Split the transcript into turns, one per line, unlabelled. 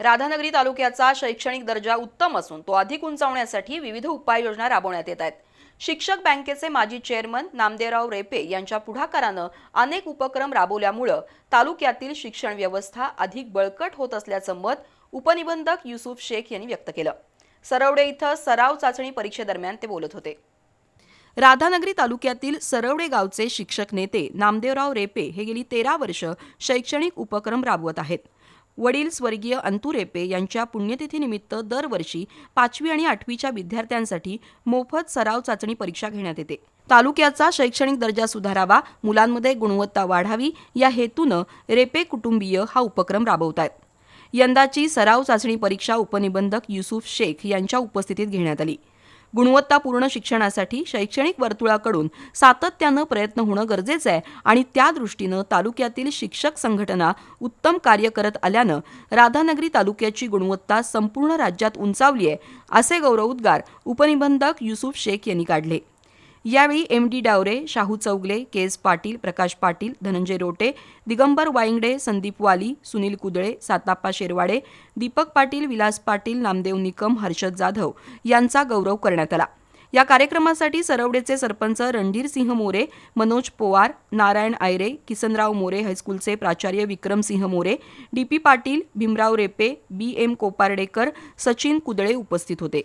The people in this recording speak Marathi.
राधानगरी तालुक्याचा शैक्षणिक दर्जा उत्तम असून तो अधिक उंचावण्यासाठी विविध उपाययोजना राबवण्यात येत आहेत. शिक्षक बँकेचे माजी चेअरमन नामदेवराव रेपे यांच्या पुढाकारानं अनेक उपक्रम राबवल्यामुळं तालुक्यातील शिक्षण व्यवस्था अधिक बळकट होत असल्याचं मत उपनिबंधक युसुफ शेख यांनी व्यक्त केलं. सरवडे इथं सराव चाचणी परीक्षेदरम्यान ते बोलत होते. राधानगरी तालुक्यातील सरवडे गावचे शिक्षक नेते नामदेवराव रेपे हे गेली तेरा वर्ष शैक्षणिक उपक्रम राबवत आहेत. वडील स्वर्गीय अंतुरेपे यांच्या पुण्यतिथीनिमित्त दरवर्षी पाचवी आणि आठवीच्या विद्यार्थ्यांसाठी मोफत सराव चाचणी परीक्षा घेण्यात येते. तालुक्याचा शैक्षणिक दर्जा सुधारावा मुलांमध्ये गुणवत्ता वाढावी या हेतूनं रेपे कुटुंबीय हा उपक्रम राबवत आहेत यंदाची सराव चाचणी परीक्षा उपनिबंधक युसुफ शेख यांच्या उपस्थितीत घेण्यात आली. गुणवत्तापूर्ण शिक्षणासाठी शैक्षणिक वर्तुळाकडून सातत्यानं प्रयत्न होणं गरजेचं आहे आणि त्या दृष्टीनं तालुक्यातील शिक्षक संघटना उत्तम कार्य करत आल्यानं राधानगरी तालुक्याची गुणवत्ता संपूर्ण राज्यात उंचावली आहे असे गौरवोद्गार उपनिबंधक युसुफ शेख यांनी काढले. यावेळी M D Daware Shahu Chougule K S Patil Prakash Patil Dhananjay Rote Digambar Waingade Sandeep Wali Sunil Kudale Satappa शेरवाडे Deepak Patil Vilas Patil Namdev Nikam Harshad Jadhav यांचा गौरव करण्यात आला. या कार्यक्रमासाठी सरवडेचे सरपंच रणधीर सिंह मोरे मनोज पोवार नारायण आयरे किसनराव मोरे हायस्कूलचे प्राचार्य Vikramsinh More D P Patil Bhimrao Repe B M Kopardekar Sachin Kudale उपस्थित होते.